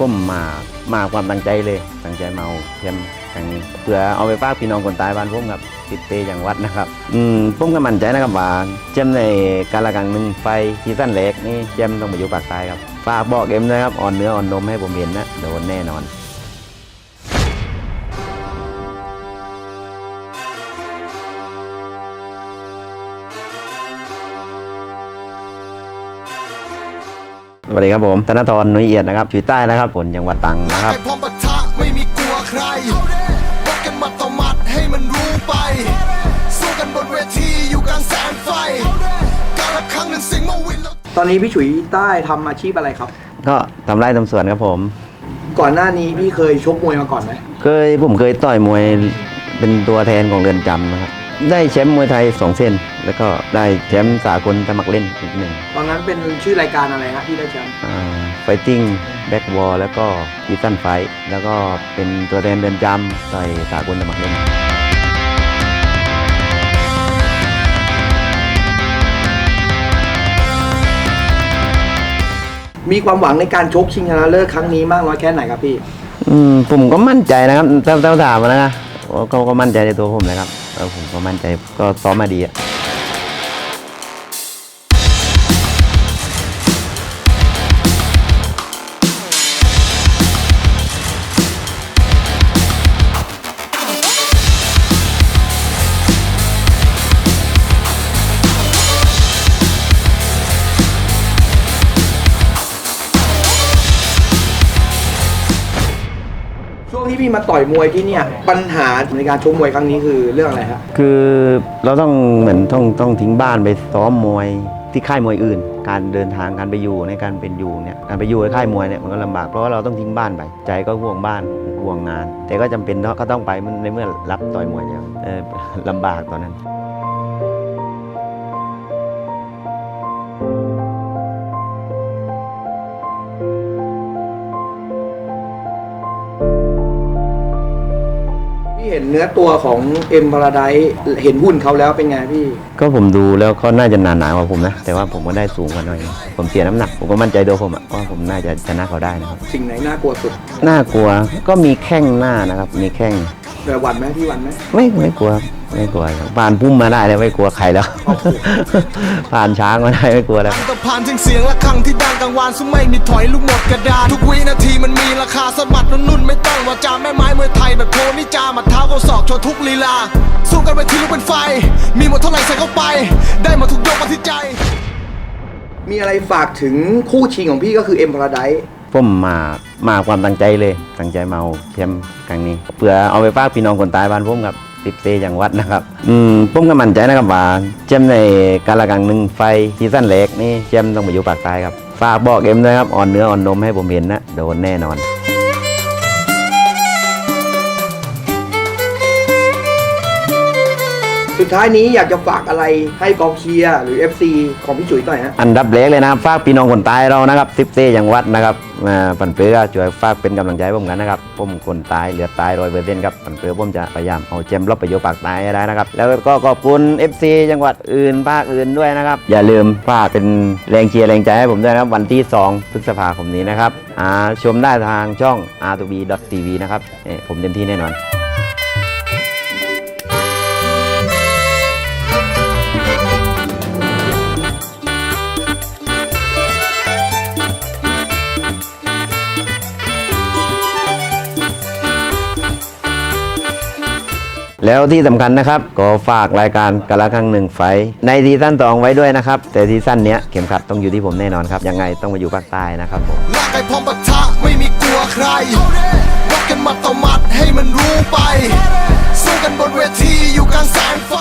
ผมมามาความตั้งใจเลยตั้งใจมาเอาแชมกังนี้เพื่อเอาไปฝากพี่น้องคนตายบ้านผมครับติดเตอย่างวัดนะครับ อืมผมก็มั่นใจนะครับว่าเจมในกาละกังหนึ่งไฟซีซั่นแรกนี่เจมต้องไปอยู่ปากตายครับฝากบอกเอ็มนะครับอ่อนเนื้ออ่อนนมให้ผมเห็นนะโดนแน่นอน สวัสดีครับผม ธนทรนุ้ยเอียดนะครับอยู่ใต้นะครับผลจังหวัดตรังนะครับไปพร้อมปะทะไม่มีกลัวใครวัดกันหมัดต่อหมัดให้มันรู้ไป สู้กันบนเวทีอยู่กลางแสงไฟกาละครั้งหนึ่งสิงห์มาวินแล้วตอนนี้พี่ฉุยใต้ทำอาชีพอะไรครับ ก็ทำไร่ทำสวนครับผม ก่อนหน้านี้พี่เคยชกมวยมาก่อนไหมเคยผมเคยต่อยมวยเป็นตัวแทนของเรือนจำนะครับ ได้แชมป์มวยไทยสองเส้น แล้วก็ได้แชมป์สากลสมัครเล่นอีกหนึ่งตอนนั้นเป็นชื่อรายการอะไรฮะที่ได้แชมป์ไฟติ้งแบ็กวอลแล้วก็กีตันไฟแล้วก็เป็นตัวแทนเรือนจำต่อยสากลสมัครเล่นมีความหวังในการชกชิงชนะเลิศครั้งนี้มากน้อยแค่ไหนครับพี่ อืมผมก็มั่นใจนะครับเต้าเต้าถามมานะ ก็ก็มั่นใจในตัวผมนะครับแล้วผมก็มั่นใจก็ซ้อมมาดีอะ ที่พี่มาต่อยมวยที่เนี่ยปัญหาในการชกมวยครั้งนี้คือเรื่องอะไรฮะคือเราต้องเหมือนต้องต้องทิ้งบ้านไปซ้อมมวยที่ค่ายมวยอื่น การเดินทางการไปอยู่ในการเป็นอยู่เนี่ยการไปอยู่ในค่ายมวยเนี่ยมันก็ลำบากเพราะว่าเราต้องทิ้งบ้านไปใจก็ห่วงบ้านห่วงงาน แต่ก็จำเป็นเนาะก็ต้องไปมันในเมื่อรับต่อยมวยแล้วเออลำบากตอนนั้น เห็นเนื้อตัวของเอ็มพาราไดเห็นหุ่นเขาแล้วเป็นไงพี่ ก็ผมดูแล้วเขาน่าจะหนาหนากว่าผมนะ แต่ว่าผมก็ได้สูงกว่าหน่อย ผมเสียน้ำหนัก ผมก็มั่นใจตัวผมอะว่าผมน่าจะชนะเขาได้นะครับ สิ่งไหนน่ากลัวสุด น่ากลัวก็มีแข้งหน้านะครับ มีแข้ง แต่หวันไหมพี่หวันไหมไม่ไม่กลัวครับไม่กลัวครับผ่านพุ่มมาได้แล้วไม่กลัวใครแล้ว ผ่านช้างมาได้ไม่กลัวแล้ว ตะพานถึงเสียงระฆังที่ดังกลางวานซุ้มไม่มีถอยลูกหมดกระดานทุกวินาทีมันมีราคาสมัดนุ่นๆไม่ต้องว่าจาแม่ไม้มวยไทยแบบโทนี่จาหมัดเท้าเขาศอกโชว์ทุกลีลา สู้กันไปทีลูกเป็นไฟ มีหมดเท่าไหร่ใส่เข้าไป ได้หมดทุกยกมาที่ใจ มีอะไรฝากถึงคู่ชิงของพี่ก็คือเอ็มพาราได ผมมามาความตั้งใจเลยตั้งใจมาเอาแชมป์ครั้งนี้ เพื่อเอาไปฝากพี่น้องคนตายบ้านผมครับติดเตอย่างวัดนะครับ อืมผมก็มั่นใจนะครับว่าแชมป์ในการละกังหนึ่งไฟซีซั่นแรกนี่แชมป์ต้องไปอยู่ปากใต้ครับฝากบอกเอ็มด้วยครับอ่อนเนื้ออ่อนนมให้ผมเห็นนะโดนแน่นอน สุดท้ายนี้อยากจะฝากอะไรให้กองเชียร์หรือ FC ของพี่จุ๋ยหน่อยฮะ อันดับแรกเลยนะฝากพี่น้องคนตายเรานะครับติดเตอย่างวัดนะครับมาปันเปื้อช่วยฝากเป็นกำลังใจให้ผมกันนะครับผมคนตายเหลือตายรอยเปอร์เซ็นต์ครับปันเปื้อผมจะพยายามเอาแชมป์รอบไปโยปากตายให้ได้นะครับ แล้วก็ขอบคุณ FC จังหวัดอื่นภาคอื่นด้วยนะครับ อย่าลืมฝากเป็นแรงเชียร์แรงใจให้ผมด้วยนะครับวันที่2พฤษภาคมนี้นะครับอ่าชมได้ทางช่อง r2b.tv นะครับเอ่อผมเต็มที่แน่นอน แล้วที่สำคัญนะครับก็ฝากรายการกะละครั้งหนึ่งไฟ ในซีซั่นสองไว้ด้วยนะครับ แต่ซีซั่นเนี้ยเข็มขัดต้องอยู่ที่ผมแน่นอนครับ ยังไงต้องมาอยู่ภาคใต้นะครับผมลากไปพร้อมปะทะไม่มีกลัวใครรักกันมัดต่อมัดให้มันรู้ไปสู้กันบนเวทีอยู่กลางแสงไฟ